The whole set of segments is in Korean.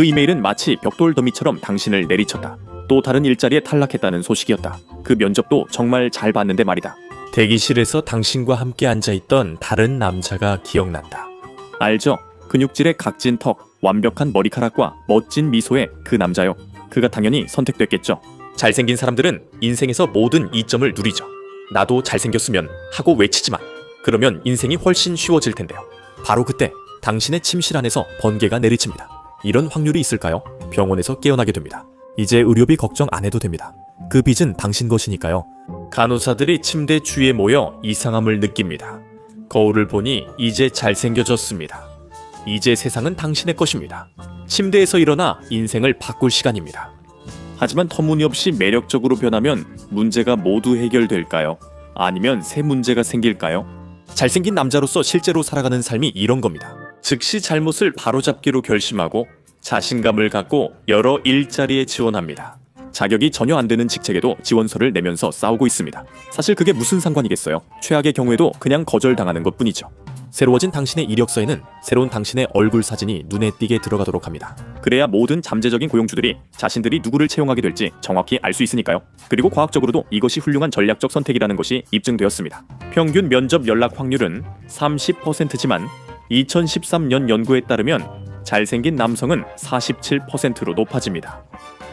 그 이메일은 마치 벽돌 더미처럼 당신을 내리쳤다. 또 다른 일자리에 탈락했다는 소식이었다. 그 면접도 정말 잘 봤는데 말이다. 대기실에서 당신과 함께 앉아있던 다른 남자가 기억난다. 알죠? 근육질의 각진 턱, 완벽한 머리카락과 멋진 미소의 그 남자요. 그가 당연히 선택됐겠죠. 잘생긴 사람들은 인생에서 모든 이점을 누리죠. 나도 잘생겼으면 하고 외치지만 그러면 인생이 훨씬 쉬워질 텐데요. 바로 그때 당신의 침실 안에서 번개가 내리칩니다. 이런 확률이 있을까요? 병원에서 깨어나게 됩니다. 이제 의료비 걱정 안 해도 됩니다. 그 빚은 당신 것이니까요. 간호사들이 침대 주위에 모여 이상함을 느낍니다. 거울을 보니 이제 잘생겨졌습니다. 이제 세상은 당신의 것입니다. 침대에서 일어나 인생을 바꿀 시간입니다. 하지만 터무니없이 매력적으로 변하면 문제가 모두 해결될까요? 아니면 새 문제가 생길까요? 잘생긴 남자로서 실제로 살아가는 삶이 이런 겁니다. 즉시 잘못을 바로잡기로 결심하고 자신감을 갖고 여러 일자리에 지원합니다. 자격이 전혀 안 되는 직책에도 지원서를 내면서 싸우고 있습니다. 사실 그게 무슨 상관이겠어요? 최악의 경우에도 그냥 거절당하는 것 뿐이죠. 새로워진 당신의 이력서에는 새로운 당신의 얼굴 사진이 눈에 띄게 들어가도록 합니다. 그래야 모든 잠재적인 고용주들이 자신들이 누구를 채용하게 될지 정확히 알 수 있으니까요. 그리고 과학적으로도 이것이 훌륭한 전략적 선택이라는 것이 입증되었습니다. 평균 면접 연락 확률은 30%지만 2013년 연구에 따르면 잘생긴 남성은 47%로 높아집니다.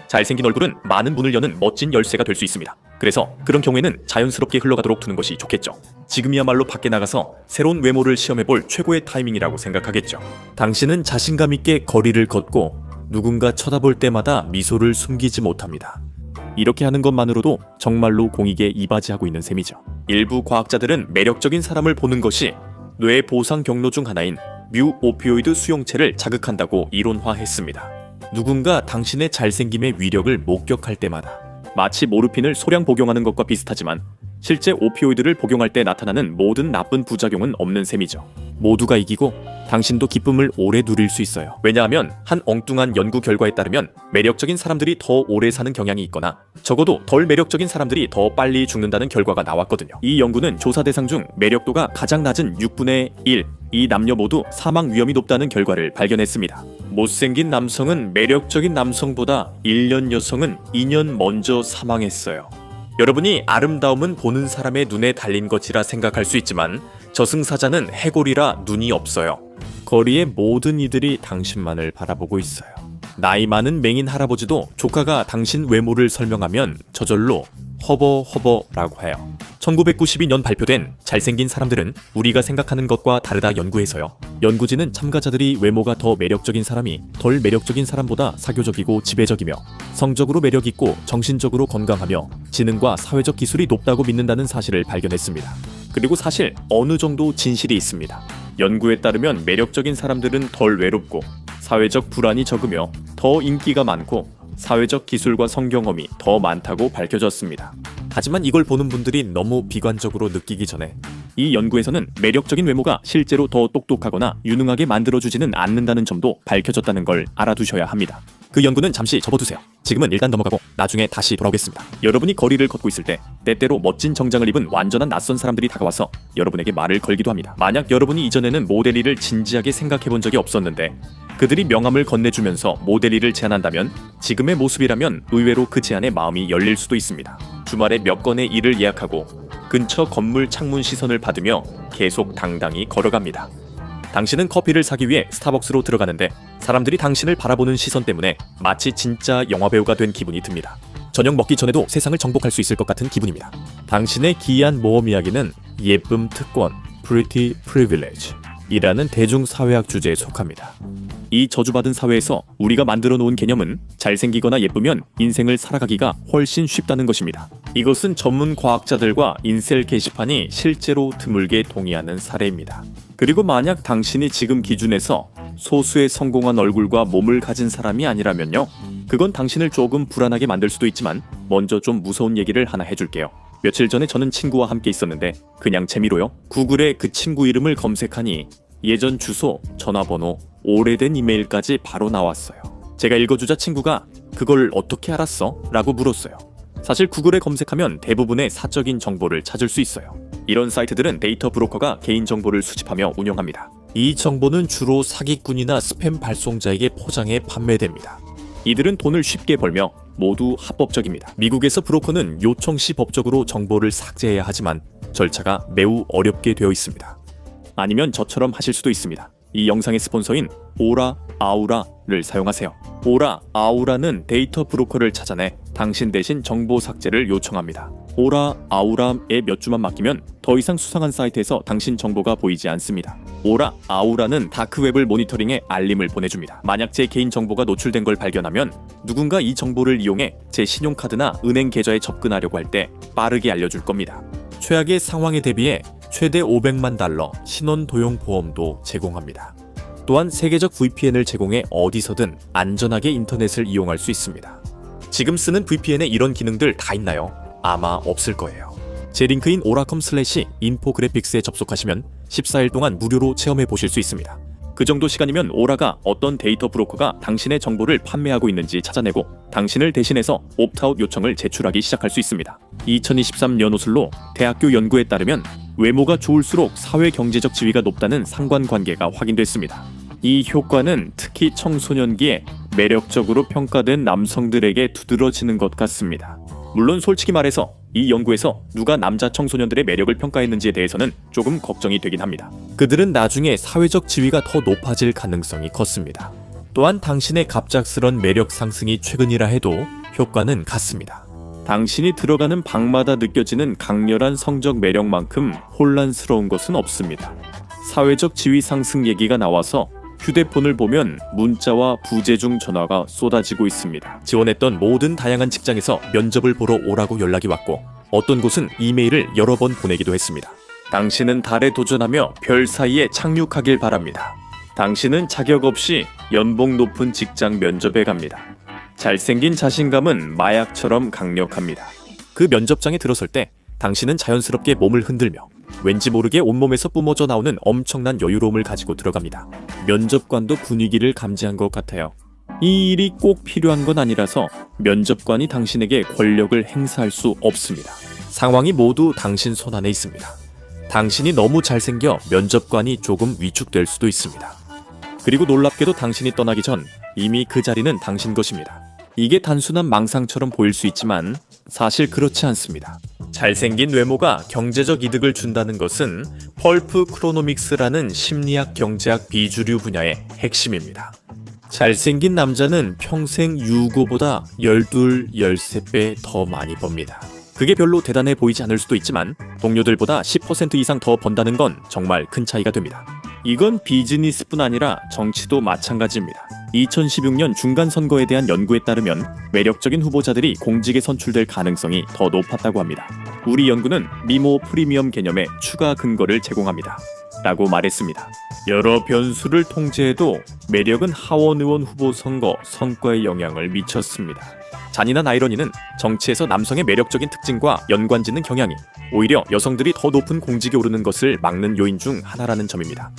잘생긴 얼굴은 많은 문을 여는 멋진 열쇠가 될 수 있습니다. 그래서 그런 경우에는 자연스럽게 흘러가도록 두는 것이 좋겠죠. 지금이야말로 밖에 나가서 새로운 외모를 시험해볼 최고의 타이밍이라고 생각하겠죠. 당신은 자신감 있게 거리를 걷고 누군가 쳐다볼 때마다 미소를 숨기지 못합니다. 이렇게 하는 것만으로도 정말로 공익에 이바지하고 있는 셈이죠. 일부 과학자들은 매력적인 사람을 보는 것이 뇌 보상 경로 중 하나인 뮤 오피오이드 수용체를 자극한다고 이론화했습니다. 누군가 당신의 잘생김의 위력을 목격할 때마다 마치 모르핀을 소량 복용하는 것과 비슷하지만 실제 오피오이드를 복용할 때 나타나는 모든 나쁜 부작용은 없는 셈이죠. 모두가 이기고 당신도 기쁨을 오래 누릴 수 있어요. 왜냐하면 한 엉뚱한 연구 결과에 따르면 매력적인 사람들이 더 오래 사는 경향이 있거나 적어도 덜 매력적인 사람들이 더 빨리 죽는다는 결과가 나왔거든요. 이 연구는 조사 대상 중 매력도가 가장 낮은 6분의 1, 이 남녀 모두 사망 위험이 높다는 결과를 발견했습니다. 못생긴 남성은 매력적인 남성보다 1년 여성은 2년 먼저 사망했어요. 여러분이 아름다움은 보는 사람의 눈에 달린 것이라 생각할 수 있지만 저승사자는 해골이라 눈이 없어요. 거리의 모든 이들이 당신만을 바라보고 있어요. 나이 많은 맹인 할아버지도 조카가 당신 외모를 설명하면 저절로 허버허버라고 해요. 1992년 발표된 잘생긴 사람들은 우리가 생각하는 것과 다르다 연구에서요. 연구진은 참가자들이 외모가 더 매력적인 사람이 덜 매력적인 사람보다 사교적이고 지배적이며 성적으로 매력있고 정신적으로 건강하며 지능과 사회적 기술이 높다고 믿는다는 사실을 발견했습니다. 그리고 사실 어느 정도 진실이 있습니다. 연구에 따르면 매력적인 사람들은 덜 외롭고 사회적 불안이 적으며 더 인기가 많고 사회적 기술과 성경험이 더 많다고 밝혀졌습니다. 하지만 이걸 보는 분들이 너무 비관적으로 느끼기 전에 이 연구에서는 매력적인 외모가 실제로 더 똑똑하거나 유능하게 만들어주지는 않는다는 점도 밝혀졌다는 걸 알아두셔야 합니다. 그 연구는 잠시 접어두세요. 지금은 일단 넘어가고 나중에 다시 돌아오겠습니다. 여러분이 거리를 걷고 있을 때 때때로 멋진 정장을 입은 완전한 낯선 사람들이 다가와서 여러분에게 말을 걸기도 합니다. 만약 여러분이 이전에는 모델 일을 진지하게 생각해 본 적이 없었는데 그들이 명함을 건네주면서 모델 일을 제안한다면 지금의 모습이라면 의외로 그 제안에 마음이 열릴 수도 있습니다. 주말에 몇 건의 일을 예약하고 근처 건물 창문 시선을 받으며 계속 당당히 걸어갑니다. 당신은 커피를 사기 위해 스타벅스로 들어가는데 사람들이 당신을 바라보는 시선 때문에 마치 진짜 영화배우가 된 기분이 듭니다. 저녁 먹기 전에도 세상을 정복할 수 있을 것 같은 기분입니다. 당신의 기이한 모험 이야기는 예쁨 특권, Pretty Privilege 이라는 대중사회학 주제에 속합니다. 이 저주받은 사회에서 우리가 만들어 놓은 개념은 잘생기거나 예쁘면 인생을 살아가기가 훨씬 쉽다는 것입니다. 이것은 전문 과학자들과 인셀 게시판이 실제로 드물게 동의하는 사례입니다. 그리고 만약 당신이 지금 기준에서 소수의 성공한 얼굴과 몸을 가진 사람이 아니라면요. 그건 당신을 조금 불안하게 만들 수도 있지만 먼저 좀 무서운 얘기를 하나 해줄게요. 며칠 전에 저는 친구와 함께 있었는데 그냥 재미로요. 구글에 그 친구 이름을 검색하니 예전 주소, 전화번호, 오래된 이메일까지 바로 나왔어요. 제가 읽어주자 친구가 그걸 어떻게 알았어? 라고 물었어요. 사실 구글에 검색하면 대부분의 사적인 정보를 찾을 수 있어요. 이런 사이트들은 데이터 브로커가 개인 정보를 수집하며 운영합니다. 이 정보는 주로 사기꾼이나 스팸 발송자에게 포장해 판매됩니다. 이들은 돈을 쉽게 벌며 모두 합법적입니다. 미국에서 브로커는 요청 시 법적으로 정보를 삭제해야 하지만 절차가 매우 어렵게 되어 있습니다. 아니면 저처럼 하실 수도 있습니다. 이 영상의 스폰서인 오라 아우라를 사용하세요. 오라 아우라는 데이터 브로커를 찾아내 당신 대신 정보 삭제를 요청합니다. 오라 아우라에 몇 주만 맡기면 더 이상 수상한 사이트에서 당신 정보가 보이지 않습니다. 오라 아우라는 다크웹을 모니터링해 알림을 보내줍니다. 만약 제 개인 정보가 노출된 걸 발견하면 누군가 이 정보를 이용해 제 신용카드나 은행 계좌에 접근하려고 할 때 빠르게 알려줄 겁니다. 최악의 상황에 대비해 최대 500만 달러 신원 도용 보험도 제공합니다. 또한 세계적 VPN을 제공해 어디서든 안전하게 인터넷을 이용할 수 있습니다. 지금 쓰는 VPN에 이런 기능들 다 있나요? 아마 없을 거예요. 제 링크인 오라컴 슬래시 인포그래픽스에 접속하시면 14일 동안 무료로 체험해 보실 수 있습니다. 그 정도 시간이면 오라가 어떤 데이터 브로커가 당신의 정보를 판매하고 있는지 찾아내고 당신을 대신해서 옵트아웃 요청을 제출하기 시작할 수 있습니다. 2023 연호술로 대학교 연구에 따르면 외모가 좋을수록 사회 경제적 지위가 높다는 상관관계가 확인됐습니다. 이 효과는 특히 청소년기에 매력적으로 평가된 남성들에게 두드러지는 것 같습니다. 물론 솔직히 말해서 이 연구에서 누가 남자 청소년들의 매력을 평가했는지에 대해서는 조금 걱정이 되긴 합니다. 그들은 나중에 사회적 지위가 더 높아질 가능성이 컸습니다. 또한 당신의 갑작스런 매력 상승이 최근이라 해도 효과는 같습니다. 당신이 들어가는 방마다 느껴지는 강렬한 성적 매력만큼 혼란스러운 것은 없습니다. 사회적 지위 상승 얘기가 나와서 휴대폰을 보면 문자와 부재중 전화가 쏟아지고 있습니다. 지원했던 모든 다양한 직장에서 면접을 보러 오라고 연락이 왔고 어떤 곳은 이메일을 여러 번 보내기도 했습니다. 당신은 달에 도전하며 별 사이에 착륙하길 바랍니다. 당신은 자격 없이 연봉 높은 직장 면접에 갑니다. 잘생긴 자신감은 마약처럼 강력합니다. 그 면접장에 들어설 때 당신은 자연스럽게 몸을 흔들며 왠지 모르게 온몸에서 뿜어져 나오는 엄청난 여유로움을 가지고 들어갑니다. 면접관도 분위기를 감지한 것 같아요. 이 일이 꼭 필요한 건 아니라서 면접관이 당신에게 권력을 행사할 수 없습니다. 상황이 모두 당신 손 안에 있습니다. 당신이 너무 잘생겨 면접관이 조금 위축될 수도 있습니다. 그리고 놀랍게도 당신이 떠나기 전 이미 그 자리는 당신 것입니다. 이게 단순한 망상처럼 보일 수 있지만 사실 그렇지 않습니다. 잘생긴 외모가 경제적 이득을 준다는 것은 펄프 크로노믹스라는 심리학 경제학 비주류 분야의 핵심입니다. 잘생긴 남자는 평생 유고보다 12, 13배 더 많이 법니다. 그게 별로 대단해 보이지 않을 수도 있지만 동료들보다 10% 이상 더 번다는 건 정말 큰 차이가 됩니다. 이건 비즈니스뿐 아니라 정치도 마찬가지입니다. 2016년 중간 선거에 대한 연구에 따르면 매력적인 후보자들이 공직에 선출될 가능성이 더 높았다고 합니다. 우리 연구는 미모 프리미엄 개념의 추가 근거를 제공합니다. 라고 말했습니다. 여러 변수를 통제해도 매력은 하원 의원 후보 선거 성과에 영향을 미쳤습니다. 잔인한 아이러니는 정치에서 남성의 매력적인 특징과 연관짓는 경향이 오히려 여성들이 더 높은 공직에 오르는 것을 막는 요인 중 하나라는 점입니다.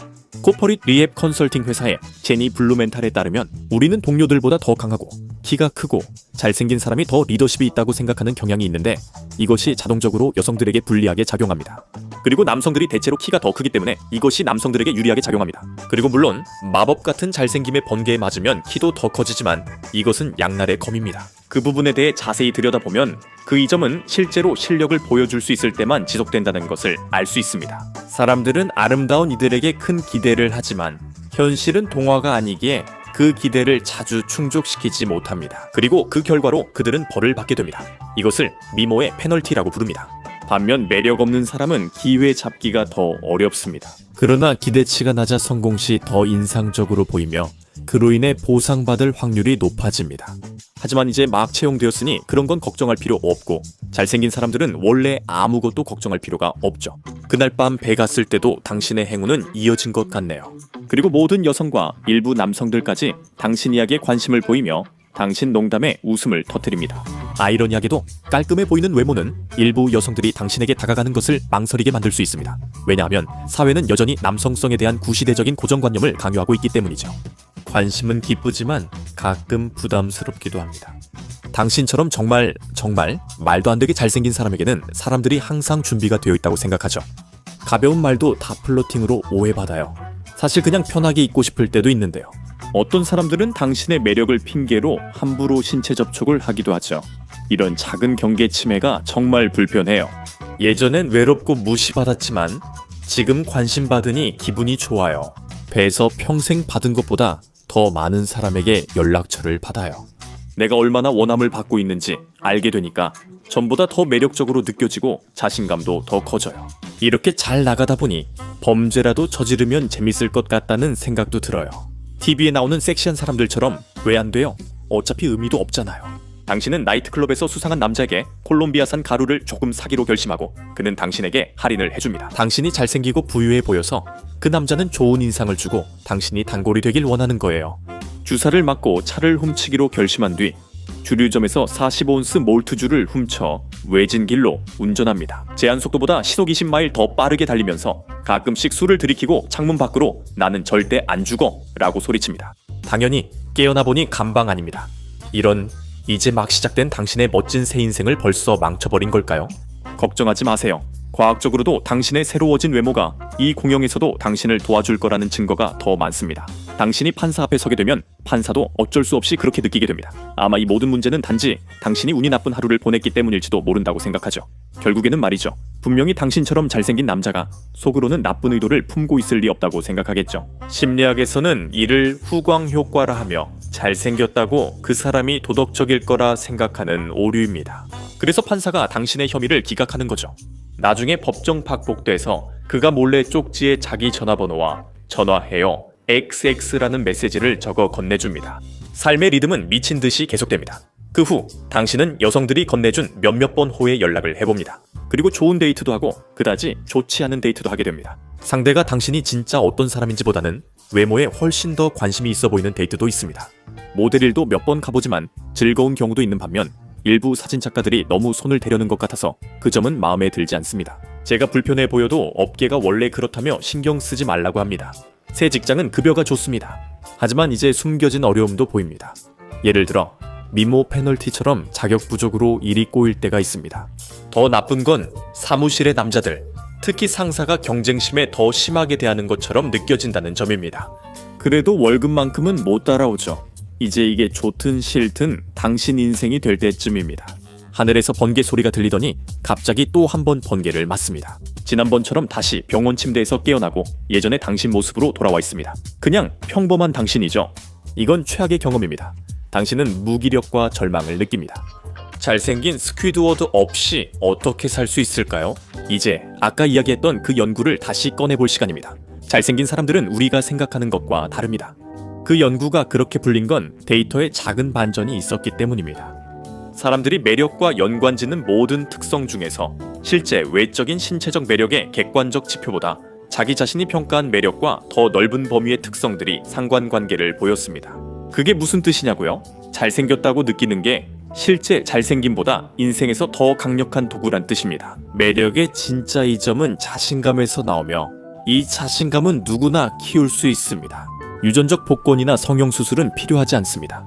코퍼릿 리앱 컨설팅 회사의 제니 블루멘탈에 따르면 우리는 동료들보다 더 강하고 키가 크고 잘생긴 사람이 더 리더십이 있다고 생각하는 경향이 있는데 이것이 자동적으로 여성들에게 불리하게 작용합니다. 그리고 남성들이 대체로 키가 더 크기 때문에 이것이 남성들에게 유리하게 작용합니다. 그리고 물론 마법 같은 잘생김의 번개에 맞으면 키도 더 커지지만 이것은 양날의 검입니다. 그 부분에 대해 자세히 들여다보면 그 이점은 실제로 실력을 보여줄 수 있을 때만 지속된다는 것을 알 수 있습니다. 사람들은 아름다운 이들에게 큰 기대를 하지만 현실은 동화가 아니기에 그 기대를 자주 충족시키지 못합니다. 그리고 그 결과로 그들은 벌을 받게 됩니다. 이것을 미모의 페널티라고 부릅니다. 반면 매력 없는 사람은 기회 잡기가 더 어렵습니다. 그러나 기대치가 낮아 성공 시 더 인상적으로 보이며 그로 인해 보상받을 확률이 높아집니다. 하지만 이제 막 채용되었으니 그런 건 걱정할 필요 없고 잘생긴 사람들은 원래 아무것도 걱정할 필요가 없죠. 그날 밤배 갔을 때도 당신의 행운은 이어진 것 같네요. 그리고 모든 여성과 일부 남성들까지 당신 이야기에 관심을 보이며 당신 농담에 웃음을 터뜨립니다. 아이러니하게도 깔끔해 보이는 외모는 일부 여성들이 당신에게 다가가는 것을 망설이게 만들 수 있습니다. 왜냐하면 사회는 여전히 남성성에 대한 구시대적인 고정관념을 강요하고 있기 때문이죠. 관심은 기쁘지만 가끔 부담스럽기도 합니다. 당신처럼 정말 정말 말도 안 되게 잘생긴 사람에게는 사람들이 항상 준비가 되어 있다고 생각하죠. 가벼운 말도 다 플러팅으로 오해받아요. 사실 그냥 편하게 있고 싶을 때도 있는데요. 어떤 사람들은 당신의 매력을 핑계로 함부로 신체 접촉을 하기도 하죠. 이런 작은 경계 침해가 정말 불편해요. 예전엔 외롭고 무시받았지만 지금 관심 받으니 기분이 좋아요. 배에서 평생 받은 것보다 더 많은 사람에게 연락처를 받아요. 내가 얼마나 원함을 받고 있는지 알게 되니까 전보다 더 매력적으로 느껴지고 자신감도 더 커져요. 이렇게 잘 나가다 보니 범죄라도 저지르면 재밌을 것 같다는 생각도 들어요. TV에 나오는 섹시한 사람들처럼 왜 안 돼요? 어차피 의미도 없잖아요. 당신은 나이트클럽에서 수상한 남자에게 콜롬비아산 가루를 조금 사기로 결심하고 그는 당신에게 할인을 해줍니다. 당신이 잘생기고 부유해 보여서 그 남자는 좋은 인상을 주고 당신이 단골이 되길 원하는 거예요. 주사를 맞고 차를 훔치기로 결심한 뒤 주류점에서 45온스 몰트주를 훔쳐 외진 길로 운전합니다. 제한 속도보다 시속 20마일 더 빠르게 달리면서 가끔씩 술을 들이키고 창문 밖으로 나는 절대 안 죽어 라고 소리칩니다. 당연히 깨어나 보니 감방 아닙니다. 이런 이제 막 시작된 당신의 멋진 새 인생을 벌써 망쳐버린 걸까요? 걱정하지 마세요. 과학적으로도 당신의 새로워진 외모가 이 공영에서도 당신을 도와줄 거라는 증거가 더 많습니다. 당신이 판사 앞에 서게 되면 판사도 어쩔 수 없이 그렇게 느끼게 됩니다. 아마 이 모든 문제는 단지 당신이 운이 나쁜 하루를 보냈기 때문일지도 모른다고 생각하죠. 결국에는 말이죠. 분명히 당신처럼 잘생긴 남자가 속으로는 나쁜 의도를 품고 있을 리 없다고 생각하겠죠. 심리학에서는 이를 후광 효과라 하며 잘생겼다고 그 사람이 도덕적일 거라 생각하는 오류입니다. 그래서 판사가 당신의 혐의를 기각하는 거죠. 나중에 법정 박복돼서 그가 몰래 쪽지에 자기 전화번호와 전화해요 XX라는 메시지를 적어 건네줍니다. 삶의 리듬은 미친 듯이 계속됩니다. 그 후 당신은 여성들이 건네준 몇몇 번 호의 연락을 해봅니다. 그리고 좋은 데이트도 하고 그다지 좋지 않은 데이트도 하게 됩니다. 상대가 당신이 진짜 어떤 사람인지보다는 외모에 훨씬 더 관심이 있어 보이는 데이트도 있습니다. 모델일도 몇 번 가보지만 즐거운 경우도 있는 반면 일부 사진 작가들이 너무 손을 대려는 것 같아서 그 점은 마음에 들지 않습니다. 제가 불편해 보여도 업계가 원래 그렇다며 신경 쓰지 말라고 합니다. 새 직장은 급여가 좋습니다. 하지만 이제 숨겨진 어려움도 보입니다. 예를 들어 미모 페널티처럼 자격 부족으로 일이 꼬일 때가 있습니다. 더 나쁜 건 사무실의 남자들, 특히 상사가 경쟁심에 더 심하게 대하는 것처럼 느껴진다는 점입니다. 그래도 월급만큼은 못 따라오죠. 이제 이게 좋든 싫든 당신 인생이 될 때쯤입니다. 하늘에서 번개 소리가 들리더니 갑자기 또 한 번 번개를 맞습니다. 지난번처럼 다시 병원 침대에서 깨어나고 예전의 당신 모습으로 돌아와 있습니다. 그냥 평범한 당신이죠. 이건 최악의 경험입니다. 당신은 무기력과 절망을 느낍니다. 잘생긴 스퀴드워드 없이 어떻게 살 수 있을까요? 이제 아까 이야기했던 그 연구를 다시 꺼내볼 시간입니다. 잘생긴 사람들은 우리가 생각하는 것과 다릅니다. 그 연구가 그렇게 불린 건 데이터에 작은 반전이 있었기 때문입니다. 사람들이 매력과 연관 짓는 모든 특성 중에서 실제 외적인 신체적 매력의 객관적 지표보다 자기 자신이 평가한 매력과 더 넓은 범위의 특성들이 상관관계를 보였습니다. 그게 무슨 뜻이냐고요? 잘생겼다고 느끼는 게 실제 잘생김보다 인생에서 더 강력한 도구란 뜻입니다. 매력의 진짜 이점은 자신감에서 나오며 이 자신감은 누구나 키울 수 있습니다. 유전적 복권이나 성형수술은 필요하지 않습니다.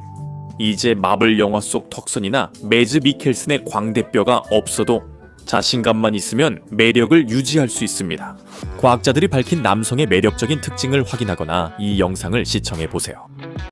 이제 마블 영화 속 턱선이나 매즈 미켈슨의 광대뼈가 없어도 자신감만 있으면 매력을 유지할 수 있습니다. 과학자들이 밝힌 남성의 매력적인 특징을 확인하거나 이 영상을 시청해 보세요.